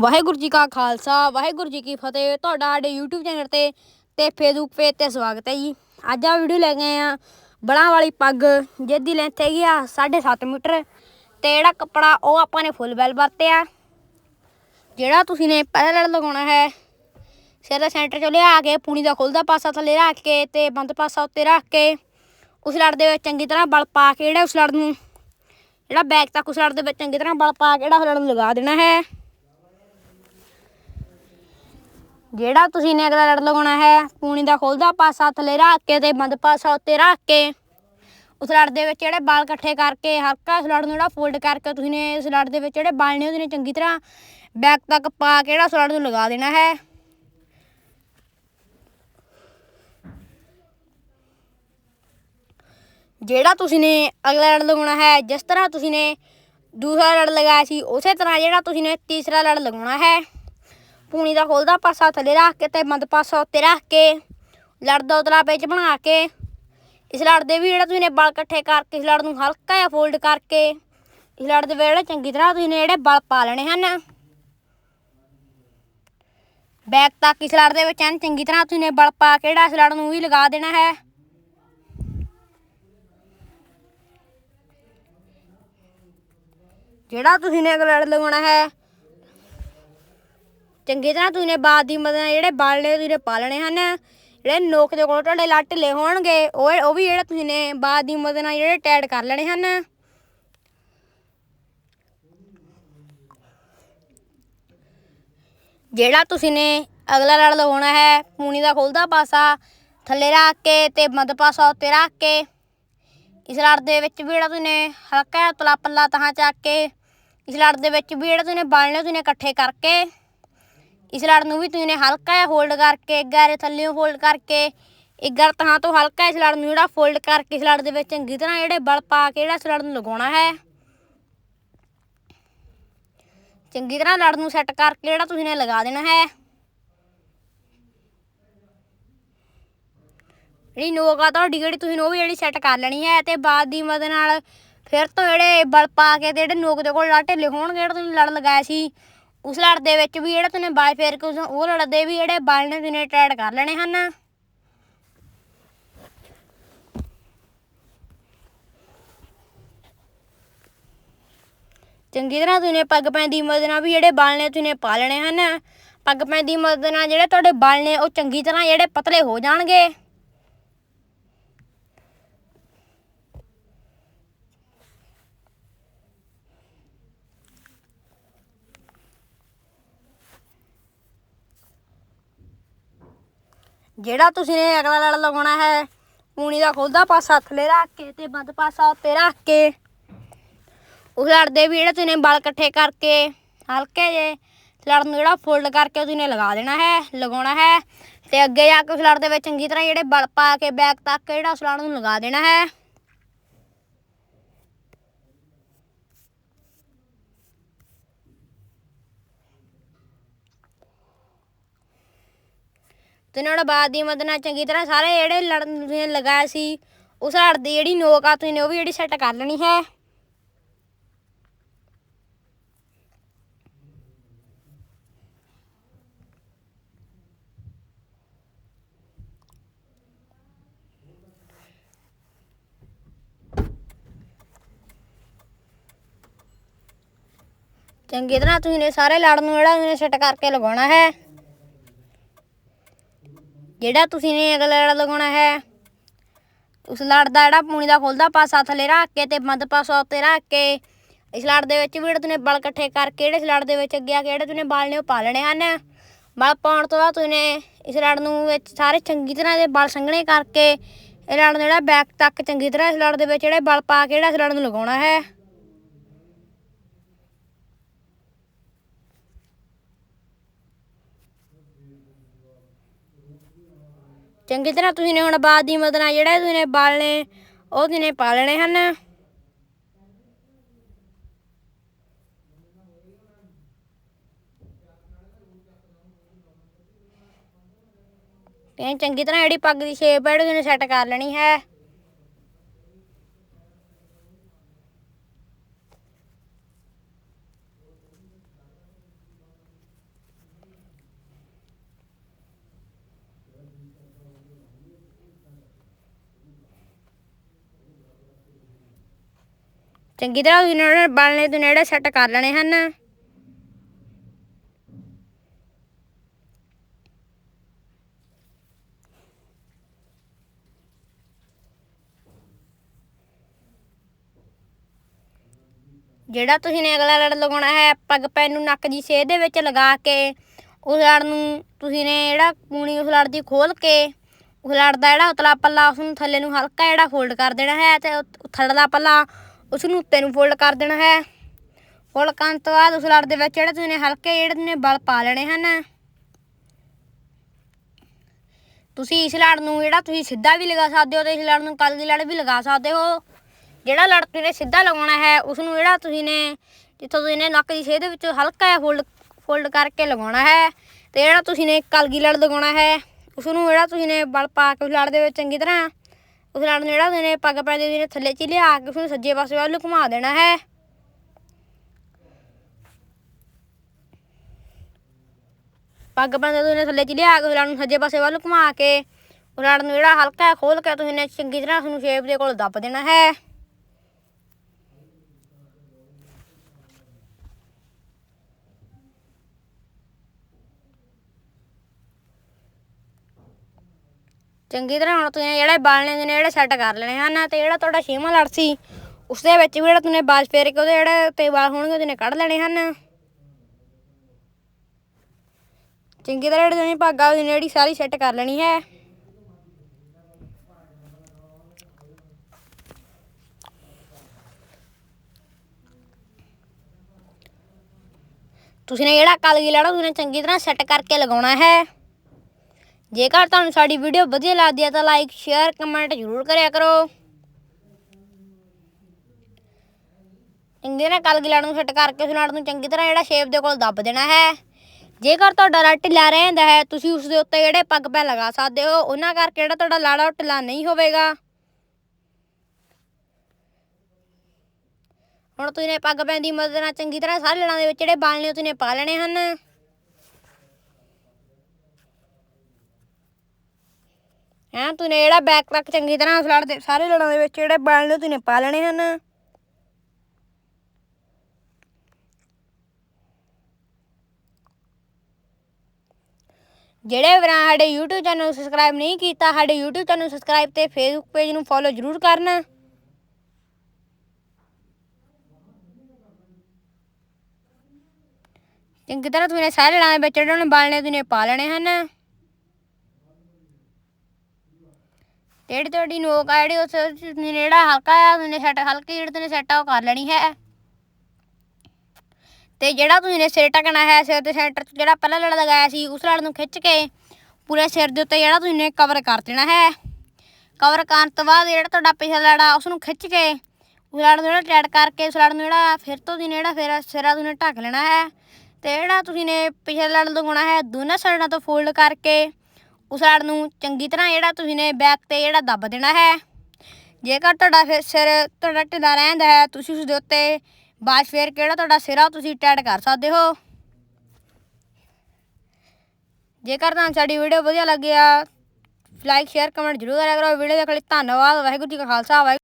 ਵਾਹਿਗੁਰੂ ਜੀ ਕਾ ਖਾਲਸਾ, ਵਾਹਿਗੁਰੂ ਜੀ ਕੀ ਫਤਿਹ। ਤੁਹਾਡਾ ਸਾਡੇ YouTube ਚੈਨਲ ਤੇ ਤੇ Facebook ਪੇਜ ਤੇ ਸਵਾਗਤ ਹੈ ਜੀ। ਅੱਜ ਆ ਵੀਡੀਓ ਲੈ ਕੇ ਆਏ ਆ ਬਲਾਂ ਵਾਲੀ ਪੱਗ, ਜਿਹਦੀ ਲੈਂਥ ਹੈਗੀ ਆ 7.5 ਮੀਟਰ ਤੇ ਜਿਹੜਾ ਕੱਪੜਾ ਉਹ ਆਪਾਂ ਨੇ ਫੁੱਲ ਬੈਲ ਵਰਤਿਆ। ਜਿਹੜਾ ਤੁਸੀਂ ਨੇ ਪਹਿਲਾਂ ਲੜ ਲਗਾਉਣਾ ਹੈ, ਸਿਰ ਦਾ ਸੈਂਟਰ ਚੋਂ ਲਿਆ ਕੇ ਪੂਣੀ ਦਾ ਖੁੱਲਦਾ ਪਾਸਾ ਥੱਲੇ ਰੱਖ ਕੇ ਤੇ ਬੰਦ ਪਾਸਾ ਉੱਤੇ ਰੱਖ ਕੇ ਉਸ ਲੜ ਦੇ ਵਿੱਚ ਚੰਗੀ ਤਰ੍ਹਾਂ ਬਲ ਪਾ ਕੇ ਜਿਹੜਾ ਉਸ ਲੜ ਨੂੰ, ਜਿਹੜਾ ਬੈਕ ਤੱਕ ਉਸ ਲੜ ਦੇ ਵਿੱਚ ਚੰਗੀ ਤਰ੍ਹਾਂ ਬਲ ਪਾ ਕੇ ਜਿਹੜਾ ਉਸ ਲੜ ਨੂੰ ਲਗਾ ਦੇਣਾ ਹੈ। ਜਿਹੜਾ ਤੁਸੀਂ ਨੇ ਅਗਲਾ ਲੜ ਲਗਾਉਣਾ ਹੈ, ਪੂਣੀ ਦਾ ਖੋਲਦਾ ਪਾਸਾ ਥੱਲੇ ਰੱਖ ਕੇ ਤੇ ਬੰਦ ਪਾਸਾ ਉੱਤੇ ਰੱਖ ਕੇ। ਉਸ ਲੜ ਦੇ ਵਿੱਚ ਜਿਹੜੇ ਬਾਲ ਇਕੱਠੇ ਕਰਕੇ ਹਲਕਾ ਇਸ ਲੜ ਨੂੰ ਜਿਹੜਾ ਫੋਲਡ ਕਰਕੇ ਤੁਸੀਂ ਨੇ ਉਸ ਲੜ ਦੇ ਵਿੱਚ ਜਿਹੜੇ ਬਾਲ ਨੇ ਉਹਦੇ ਨੇ ਚੰਗੀ ਤਰ੍ਹਾਂ ਬੈਕ ਤੱਕ ਪਾ ਕੇ ਜਿਹੜਾ ਉਸ ਲੜ ਨੂੰ ਲਗਾ ਦੇਣਾ ਹੈ। ਜਿਹੜਾ ਤੁਸੀਂ ਨੇ ਅਗਲਾ ਲੜ ਲਗਾਉਣਾ ਹੈ, ਜਿਸ ਤਰ੍ਹਾਂ ਤੁਸੀਂ ਨੇ ਦੂਸਰਾ ਲੜ ਲਗਾਇਆ ਸੀ, ਉਸੇ ਤਰ੍ਹਾਂ ਜਿਹੜਾ ਤੁਸੀਂ ਨੇ ਤੀਸਰਾ ਲੜ ਲਗਾਉਣਾ ਹੈ। ਪੂਣੀ ਦਾ ਖੋਲਦਾ ਪਾਸਾ ਥੱਲੇ ਰੱਖ ਕੇ ਤੇ ਮੰਦ ਪਾਸਾ ਉੱਤੇ ਰੱਖ ਕੇ, ਲੜ ਦਾ ਉਤਲਾ ਪੇਚ ਬਣਾ ਕੇ। ਇਸ ਲੜ ਦੇ ਵੀ ਜਿਹੜਾ ਤੁਸੀਂ ਨੇ ਬਲ ਇਕੱਠੇ ਕਰਕੇ, ਇਸ ਲੜ ਨੂੰ ਹਲਕਾ ਜਿਹਾ ਫੋਲਡ ਕਰਕੇ, ਇਸ ਲੜ ਦੇ ਵੇਲੇ ਚੰਗੀ ਤਰ੍ਹਾਂ ਤੁਸੀਂ ਨੇ ਜਿਹੜੇ ਬਲ ਪਾ ਲੈਣੇ ਹਨ। ਬੈਕ ਤੱਕ ਇਸ ਲੜ ਦੇ ਵਿੱਚ ਐਨ ਚੰਗੀ ਤਰ੍ਹਾਂ ਤੁਸੀਂ ਨੇ ਬਲ ਪਾ ਕੇ ਜਿਹੜਾ ਇਸ ਲੜ ਨੂੰ ਵੀ ਲਗਾ ਦੇਣਾ ਹੈ। ਜਿਹੜਾ ਤੁਸੀਂ ਨੇ ਲੜ ਲਗਾਉਣਾ ਹੈ ਚੰਗੀ ਤਰ੍ਹਾਂ ਤੁਸੀਂ ਨੇ ਬਾਦ ਦੀ ਮਦਦ ਨਾਲ ਜਿਹੜੇ ਬਲ ਨੇ ਤੁਸੀਂ ਨੇ ਪਾ ਹਨ, ਜਿਹੜੇ ਨੋਕ ਦੇ ਕੋਲ ਤੁਹਾਡੇ ਲੱਟ ਢਿੱਲੇ ਹੋਣਗੇ, ਉਹ ਉਹ ਵੀ ਜਿਹੜੇ ਤੁਸੀਂ ਨੇ ਬਾਦ ਦੀ ਮਦਦ ਨਾਲ ਜਿਹੜੇ ਟੈਡ ਕਰ ਲੈਣੇ ਹਨ। ਜਿਹੜਾ ਤੁਸੀਂ ਨੇ ਅਗਲਾ ਲੜ ਲਗਾਉਣਾ ਹੈ ਪੂਣੀ ਦਾ ਖੋਲਦਾ ਪਾਸਾ, ਥੱਲੇ ਰੱਖ ਕੇ ਤੇ ਮੱਧ ਪਾਸਾ ਉੱਤੇ ਰੱਖ ਕੇ, ਇਸ ਲੜ ਦੇ ਵਿੱਚ ਵੀ ਜਿਹੜਾ ਤੁਸੀਂ ਨੇ ਹਲਕਾ ਤਲਾ ਪੱਲਾ ਤਹਾਂ ਚੱਕ ਕੇ, ਇਸ ਲੜ ਦੇ ਵਿੱਚ ਵੀ ਜਿਹੜੇ ਤੁਸੀਂ ਨੇ ਬਲ ਤੁਸੀਂ ਨੇ ਇਕੱਠੇ ਕਰਕੇ ਇਸ ਲੜ ਨੂੰ ਵੀ ਤੁਸੀਂ ਹਲਕਾ ਜਿਹਾ ਫੋਲਡ ਕਰਕੇ ਗਾਰੇ ਥੱਲੇੋਂ ਫੋਲਡ ਕਰਕੇ ਇੱਕ ਗਰ ਤਹਾਂ ਤੋਂ ਹਲਕਾ ਇਸ ਲੜ ਨੂੰ ਜਿਹੜਾ ਫੋਲਡ ਕਰਕੇ ਇਸ ਲੜ ਦੇ ਵਿੱਚ ਚੰਗੀ ਤਰ੍ਹਾਂ ਜਿਹੜੇ ਬਲ ਪਾ ਕੇ ਜਿਹੜਾ ਇਸ ਲੜ ਨੂੰ ਲਗਾਉਣਾ ਹੈ। ਚੰਗੀ ਤਰ੍ਹਾਂ ਲੜ ਨੂੰ ਸੈੱਟ ਕਰਕੇ ਜਿਹੜਾ ਤੁਸੀਂ ਨੇ ਲਗਾ ਦੇਣਾ ਹੈ। ਜਿਹੜੀ ਨੋਕ ਆ ਤੁਹਾਡੀ, ਜਿਹੜੀ ਤੁਸੀਂ ਉਹ ਵੀ ਜਿਹੜੀ ਸੈੱਟ ਕਰ ਲੈਣੀ ਹੈ ਤੇ ਬਾਅਦ ਦੀ ਮਦਦ ਨਾਲ ਫਿਰ ਤੋਂ ਜਿਹੜੇ ਬਲ ਪਾ ਕੇ ਤੇ ਜਿਹੜੇ ਨੋਕ ਦੇ ਕੋਲ ਲੜ ਢਿੱਲੇ ਹੋਣਗੇ, ਜਿਹੜੇ ਤੁਸੀਂ ਲੜ ਲਗਾਇਆ ਸੀ ਉਸ ਲੜ ਦੇ ਵਿੱਚ ਵੀ ਜਿਹੜਾ ਤੁਸੀਂ ਬਾਲ ਫੇਰ ਕੇ ਉਸ- ਉਹ ਲੜ ਦੇ ਵੀ ਜਿਹੜੇ ਬਲ ਨੇ ਤੁਸੀਂ ਟੈਡ ਕਰ ਲੈਣੇ ਹਨ? ਚੰਗੀ ਤਰ੍ਹਾਂ ਤੁਸੀਂ ਪੱਗ ਪੈਣ ਦੀ ਮਦਦ ਨਾਲ ਵੀ ਜਿਹੜੇ ਬਾਲ ਨੇ ਤੁਸੀਂ ਪਾ ਲੈਣੇ ਹਨ। ਪੱਗ ਪੈਣ ਦੀ ਮਦਦ ਨਾਲ ਜਿਹੜੇ ਤੁਹਾਡੇ ਬਲ ਨੇ ਉਹ ਚੰਗੀ ਤਰ੍ਹਾਂ ਜਿਹੜੇ ਪਤਲੇ ਹੋ ਜਾਣਗੇ। ਜਿਹੜਾ ਤੁਸੀਂ ਨੇ ਅਗਲਾ ਲੜ ਲਗਾਉਣਾ ਹੈ, ਪੂਣੀ ਦਾ ਖੋਲਦਾ ਪਾਸਾ ਥੱਲੇ ਰੱਖ ਕੇ ਤੇ ਬੰਦ ਪਾਸਾ ਉੱਤੇ ਰੱਖ ਕੇ। ਉਸ ਲੜ ਦੇ ਵੀ ਜਿਹੜੇ ਤੁਸੀਂ ਨੇ ਬਲ ਇਕੱਠੇ ਕਰਕੇ, ਹਲਕੇ ਜੇ ਲੜ ਨੂੰ ਜਿਹੜਾ ਫੋਲਡ ਕਰਕੇ ਤੁਸੀਂ ਨੇ ਲਗਾ ਦੇਣਾ ਹੈ, ਲਗਾਉਣਾ ਹੈ। ਤੇ ਅੱਗੇ ਜਾ ਕੇ ਉਸ ਲੜ ਦੇ ਵਿੱਚ ਚੰਗੀ ਤਰ੍ਹਾਂ ਜਿਹੜੇ ਬਲ ਪਾ ਕੇ ਬੈਕ ਤੱਕ ਜਿਹੜਾ ਉਸ ਲੜ ਨੂੰ ਲਗਾ ਦੇਣਾ ਹੈ। ਤੇ ਉਹਨਾਂ ਬਾਅਦ ਦੀ ਮਦਦ ਨਾਲ ਚੰਗੀ ਤਰ੍ਹਾਂ ਸਾਰੇ ਜਿਹੜੇ ਲੜਨ ਤੁਸੀਂ ਨੇ ਲਗਾਇਆ ਸੀ, ਉਸ ਲੜ ਦੀ ਜਿਹੜੀ ਨੋਕ ਆ ਤੁਸੀਂ ਨੇ ਉਹ ਵੀ ਜਿਹੜੀ ਸੈੱਟ ਕਰ ਲੈਣੀ ਹੈ। ਚੰਗੀ ਤਰ੍ਹਾਂ ਤੁਸੀਂ ਨੇ ਸਾਰੇ ਲੜ ਨੂੰ ਜਿਹੜਾ ਤੁਸੀਂ ਸੈੱਟ ਕਰਕੇ ਲਗਾਉਣਾ ਹੈ। ਜਿਹੜਾ ਤੁਸੀਂ ਨੇ ਅਗਲਾ ਲੜ ਲਗਾਉਣਾ ਹੈ, ਉਸ ਲੜ ਦਾ ਜਿਹੜਾ ਪੂਣੀ ਦਾ ਖੁੱਲਦਾ ਪਾਸਾ ਥੱਲੇ ਰੱਖ ਕੇ ਤੇ ਮੱਧ ਪਾਸਾ ਉੱਤੇ ਰੱਖ ਕੇ, ਇਸ ਲੜ ਦੇ ਵਿੱਚ ਵੀ ਜਿਹੜੇ ਤੁਸੀਂ ਬਲ ਇਕੱਠੇ ਕਰਕੇ ਜਿਹੜੇ ਇਸ ਲੜ ਦੇ ਵਿੱਚ ਅੱਗੇ ਆ ਕੇ ਜਿਹੜੇ ਤੁਸੀਂ ਬਲ ਨੇ ਉਹ ਪਾ ਲੈਣੇ ਹਨ। ਬਲ ਪਾਉਣ ਤੋਂ ਬਾਅਦ ਤੁਸੀਂ ਇਸ ਲੜ ਨੂੰ ਵਿੱਚ ਸਾਰੇ ਚੰਗੀ ਤਰ੍ਹਾਂ ਦੇ ਬਲ ਸੰਘਣੇ ਕਰਕੇ, ਇਹ ਲੜ ਨੂੰ ਜਿਹੜਾ ਬੈਕ ਤੱਕ ਚੰਗੀ ਤਰ੍ਹਾਂ ਇਸ ਲੜ ਦੇ ਵਿੱਚ ਜਿਹੜੇ ਬਲ ਪਾ ਕੇ ਜਿਹੜਾ ਇਸ ਲੜ ਨੂੰ ਲਗਾਉਣਾ ਹੈ। ਚੰਗੀ ਤਰ੍ਹਾਂ ਤੁਸੀਂ ਨੇ ਹੁਣ ਬਾਦ ਦੀ ਮਦਦ ਨਾਲ ਜਿਹੜਾ ਤੁਸੀਂ ਨੇ ਬਲ ਉਹ ਤੁਸੀਂ ਨੇ ਪਾ ਹਨ। ਤੇ ਚੰਗੀ ਤਰ੍ਹਾਂ ਜਿਹੜੀ ਪੱਗ ਦੀ ਸ਼ੇਪ ਹੈ ਜਿਹੜੀ ਤੁਸੀਂ ਸੈੱਟ ਕਰ ਲੈਣੀ ਹੈ। ਚੰਗੀ ਤਰ੍ਹਾਂ ਤੁਸੀਂ ਇਹਨਾਂ ਬਾਲਣੇ ਤੋਂ ਨੇੜੇ ਸੈੱਟ ਕਰ ਲੈਣੇ ਹਨ। ਜਿਹੜਾ ਤੁਸੀਂ ਨੇ ਅਗਲਾ ਲੜ ਲਗਾਉਣਾ ਹੈ, ਪੱਗ ਪੈਨ ਨੂੰ ਨੱਕ ਦੀ ਸੇਧ ਦੇ ਵਿੱਚ ਲਗਾ ਕੇ, ਉਸ ਲੜ ਨੂੰ ਤੁਸੀਂ ਨੇ ਜਿਹੜਾ ਪੂਣੀ ਉਸ ਲੜ ਦੀ ਖੋਲ ਕੇ, ਉਸ ਲੜ ਦਾ ਜਿਹੜਾ ਉਤਲਾ ਪੱਲਾ ਉਸ ਨੂੰ ਥੱਲੇ ਨੂੰ ਹਲਕਾ ਜਿਹੜਾ ਫੋਲਡ ਕਰ ਦੇਣਾ ਹੈ ਤੇ ਉਤ- ਥੱਲੜਾ ਪੱਲਾ ਉਸ ਨੂੰ ਉੱਤੇ ਨੂੰ ਫੋਲਡ ਕਰ ਦੇਣਾ ਹੈ। ਫੋਲਡ ਕਰਨ ਤੋਂ ਬਾਅਦ ਉਸ ਲੜ ਦੇ ਵਿੱਚ ਜਿਹੜੇ ਤੁਸੀਂ ਨੇ ਹਲਕੇ ਜਿਹੜੇ ਨੇ ਬਲ ਪਾ ਲੈਣੇ ਹਨ। ਤੁਸੀਂ ਇਸ ਲੜ ਨੂੰ ਜਿਹੜਾ ਤੁਸੀਂ ਸਿੱਧਾ ਵੀ ਲਗਾ ਸਕਦੇ ਹੋ ਤੇ ਇਸ ਲੜ ਨੂੰ ਕਲ ਦੀ ਲੜ ਵੀ ਲਗਾ ਸਕਦੇ ਹੋ। ਜਿਹੜਾ ਲੜ ਤੁਸੀਂ ਨੇ ਸਿੱਧਾ ਲਗਾਉਣਾ ਹੈ ਉਸ ਨੂੰ ਜਿਹੜਾ ਤੁਸੀਂ ਨੇ ਜਿੱਥੋਂ ਤੁਸੀਂ ਨੇ ਨੱਕ ਦੀ ਸੇਧ ਵਿੱਚ ਹਲਕਾ ਜਿਹਾ ਫੋਲਡ ਫੋਲਡ ਕਰਕੇ ਲਗਾਉਣਾ ਹੈ ਤੇ ਜਿਹੜਾ ਤੁਸੀਂ ਨੇ ਕਲਗੀ ਲੜ ਲਗਾਉਣਾ ਹੈ ਉਸ ਨੂੰ ਜਿਹੜਾ ਤੁਸੀਂ ਨੇ ਬਲ ਪਾ ਕੇ ਉਸ ਲੜ ਦੇ ਵਿੱਚ ਚੰਗੀ ਤਰ੍ਹਾਂ ਉਸ ਲੜ ਨੂੰ ਜਿਹੜਾ ਤੁਸੀਂ ਨੇ, ਪੱਗ ਪੈਂਦੇ ਤੁਸੀਂ ਨੇ ਥੱਲੇ ਚ ਲਿਆ ਕੇ ਉਸਨੂੰ ਸੱਜੇ ਪਾਸੇ ਵੱਲ ਘੁਮਾ ਦੇਣਾ ਹੈ। ਪੱਗ ਪੈਂਦੇ ਤੁਸੀਂ ਨੇ ਥੱਲੇ ਚ ਲਿਆ ਕੇ ਉਸ ਲੜ ਨੂੰ ਸੱਜੇ ਪਾਸੇ ਵੱਲ ਘੁਮਾ ਕੇ ਉਸ ਨੂੰ ਜਿਹੜਾ ਹਲਕਾ ਖੋਲ ਕੇ ਤੁਸੀਂ ਨੇ ਚੰਗੀ ਤਰ੍ਹਾਂ ਉਸ ਨੂੰ ਸ਼ੇਪ ਦੇ ਕੋਲ ਦੱਬ ਦੇਣਾ ਹੈ। ਚੰਗੀ ਤਰ੍ਹਾਂ ਹੁਣ ਤੁਸੀਂ ਜਿਹੜੇ ਬਾਲਣੇ ਨੇ ਜਿਹੜੇ ਸੈੱਟ ਕਰ ਲੈਣੇ ਹਨ ਤੇ ਜਿਹੜਾ ਤੁਹਾਡਾ ਛੇਵਾਂ ਲੜ ਸੀ ਉਸ ਦੇ ਵਿੱਚ ਵੀ ਜਿਹੜਾ ਤੁਸੀਂ ਬਾਲ ਫੇਰ ਕੇ ਉਹਦੇ ਜਿਹੜੇ ਉੱਤੇ ਵਾਲ ਹੋਣਗੇ, ਉਹਦੇ ਨੇ ਕੱਢ ਲੈਣੇ ਹਨ। ਚੰਗੀ ਤਰ੍ਹਾਂ ਜਿਹੜੀ ਤੁਸੀਂ ਭਾਗਾ, ਉਹਦੀ ਜਿਹੜੀ ਸਾਰੀ ਸੈੱਟ ਕਰ ਲੈਣੀ ਹੈ। ਤੁਸੀਂ ਨੇ ਜਿਹੜਾ ਕਲਗੀ ਲੜਾ ਤੁਸੀਂ ਨੇ ਚੰਗੀ ਤਰ੍ਹਾਂ ਸੈੱਟ ਕਰਕੇ ਲਗਾਉਣਾ ਹੈ। ਜੇਕਰ ਤੁਹਾਨੂੰ ਸਾਡੀ ਵੀਡੀਓ ਵਧੀਆ ਲੱਗਦੀ ਹੈ ਤਾਂ ਲਾਈਕ ਸ਼ੇਅਰ ਕਮੈਂਟ ਜ਼ਰੂਰ ਕਰਿਆ ਕਰੋ। ਚੰਗੀ ਤਰ੍ਹਾਂ ਕਲਗੀ ਲੜ ਨੂੰ ਸੈੱਟ ਕਰਕੇ ਉਸ ਲੜ ਨੂੰ ਚੰਗੀ ਤਰ੍ਹਾਂ ਜਿਹੜਾ ਸ਼ੇਪ ਦੇ ਕੋਲ ਦੱਬ ਦੇਣਾ ਹੈ। ਜੇਕਰ ਤੁਹਾਡਾ ਲੜ ਢਿੱਲਾ ਰਹਿੰਦਾ ਹੈ, ਤੁਸੀਂ ਉਸ ਦੇ ਉੱਤੇ ਜਿਹੜੇ ਪੱਗ ਪੈ ਲਗਾ ਸਕਦੇ ਹੋ, ਉਹਨਾਂ ਕਰਕੇ ਜਿਹੜਾ ਤੁਹਾਡਾ ਲਾੜਾ ਉਹ ਢਿੱਲਾ ਨਹੀਂ ਹੋਵੇਗਾ। ਹੁਣ ਤੁਸੀਂ ਨੇ ਪੱਗ ਪੈਣ ਦੀ ਮਦਦ ਨਾਲ ਚੰਗੀ ਤਰ੍ਹਾਂ ਸਾਰੇ ਲੜਾਂ ਦੇ ਵਿੱਚ ਜਿਹੜੇ ਬਾਲ ਨੇ ਤੁਸੀਂ ਨੇ ਪਾ ਲੈਣੇ ਹਨ। ਹੈਂ, ਤੂੰ ਨੇ ਜਿਹੜਾ ਬੈਕ ਤੱਕ ਚੰਗੀ ਤਰ੍ਹਾਂ ਉਸ ਦੇ, ਸਾਰੇ ਲੜਾਂ ਦੇ ਵਿੱਚ ਜਿਹੜੇ ਬਾਲ ਨੇ ਤੂੰ ਨੇ ਪਾ ਲੈਣੇ ਹਨ। ਜਿਹੜੇ ਵੀਰਾਂ ਸਾਡੇ YouTube ਚੈਨਲ ਨੂੰ ਸਬਸਕ੍ਰਾਈਬ ਨਹੀਂ ਕੀਤਾ, ਸਾਡੇ YouTube ਚੈਨਲ ਨੂੰ ਸਬਸਕ੍ਰਾਈਬ ਤੇ Facebook ਪੇਜ ਨੂੰ ਫੋਲੋ ਜ਼ਰੂਰ ਕਰਨਾ। ਚੰਗੀ ਤਰ੍ਹਾਂ ਤੁਸੀਂ ਸਾਰੇ ਲੜਾਂ ਦੇ ਵਿੱਚ ਜਿਹੜੇ ਉਹਨੇ ਬਾਲਣੇ ਤੁਸੀਂ ਪਾ ਲੈਣੇ ਹਨ। ਜਿਹੜੀ ਤੁਹਾਡੀ ਨੋਕ ਆ, ਜਿਹੜੀ ਉਸ ਵਿੱਚ ਤੁਸੀਂ ਜਿਹੜਾ ਹਲਕਾ ਆ ਤੁਸੀਂ ਸੈੱਟ ਹਲਕੀ ਜਿਹੜੀ ਤੁਸੀਂ ਸੈੱਟ ਆ, ਉਹ ਕਰ ਲੈਣੀ ਹੈ। ਤੇ ਜਿਹੜਾ ਤੁਸੀਂ ਨੇ ਸਿਰ ਟਕਣਾ ਹੈ, ਸਿਰ ਦੇ ਸੈਂਟਰ 'ਚ ਜਿਹੜਾ ਪਹਿਲਾ ਲੜ ਲਗਾਇਆ ਸੀ, ਉਸ ਲੜ ਨੂੰ ਖਿੱਚ ਕੇ ਪੂਰੇ ਸਿਰ ਦੇ ਉੱਤੇ ਜਿਹੜਾ ਤੁਸੀਂ ਨੇ ਕਵਰ ਕਰ ਦੇਣਾ ਹੈ। ਕਵਰ ਕਰਨ ਤੋਂ ਬਾਅਦ ਜਿਹੜਾ ਤੁਹਾਡਾ ਪਿਛਲਾ ਲੜਾ, ਉਸ ਨੂੰ ਖਿੱਚ ਕੇ ਉਸ ਲੜ ਨੂੰ ਜਿਹੜਾ ਟੈਟ ਕਰਕੇ, ਉਸ ਲੜ ਨੂੰ ਜਿਹੜਾ ਫਿਰ ਤੋਂ ਤੁਸੀਂ ਜਿਹੜਾ ਫਿਰ ਸਿਰਾ ਤੁਸੀਂ ਨੇ ਢੱਕ ਲੈਣਾ ਹੈ। ਤੇ ਜਿਹੜਾ ਤੁਸੀਂ ਨੇ ਪਿਛਲਾ ਲੜ ਲਗਾਉਣਾ ਹੈ, ਦੋਨਾਂ ਸਾਈਡਾਂ ਤੋਂ ਫੋਲਡ ਕਰਕੇ ਉਸ ਲੜ ਨੂੰ ਚੰਗੀ ਤਰ੍ਹਾਂ ਜਿਹੜਾ ਤੁਸੀਂ ਨੇ ਬੈਕ ਤੇ ਜਿਹੜਾ ਦੱਬ ਦੇਣਾ ਹੈ। ਜੇਕਰ ਤੁਹਾਡਾ ਫਿਰ ਸਿਰ ਤੁਹਾਡਾ ਢਿੱਲਾ ਰਹਿੰਦਾ ਹੈ, ਤੁਸੀਂ ਉਸ ਦੇ ਉੱਤੇ ਬਾਅਦ ਫੇਰ ਕਿਹੜਾ ਤੁਹਾਡਾ ਸਿਰਾ ਉਹ ਤੁਸੀਂ ਟੈਡ ਕਰ ਸਕਦੇ ਹੋ। ਜੇਕਰ ਤੁਹਾਨੂੰ ਸਾਡੀ ਵੀਡੀਓ ਵਧੀਆ ਲੱਗਿਆ ਲਾਈਕ ਸ਼ੇਅਰ ਕਮੈਂਟ ਜ਼ਰੂਰ ਕਰਿਆ ਕਰੋ। ਵੀਡੀਓ ਦੇਖਣ ਲਈ ਧੰਨਵਾਦ। ਵਾਹਿਗੁਰੂ ਜੀ ਕਾ ਖਾਲਸਾ, ਵਾਹਿਗੁਰੂ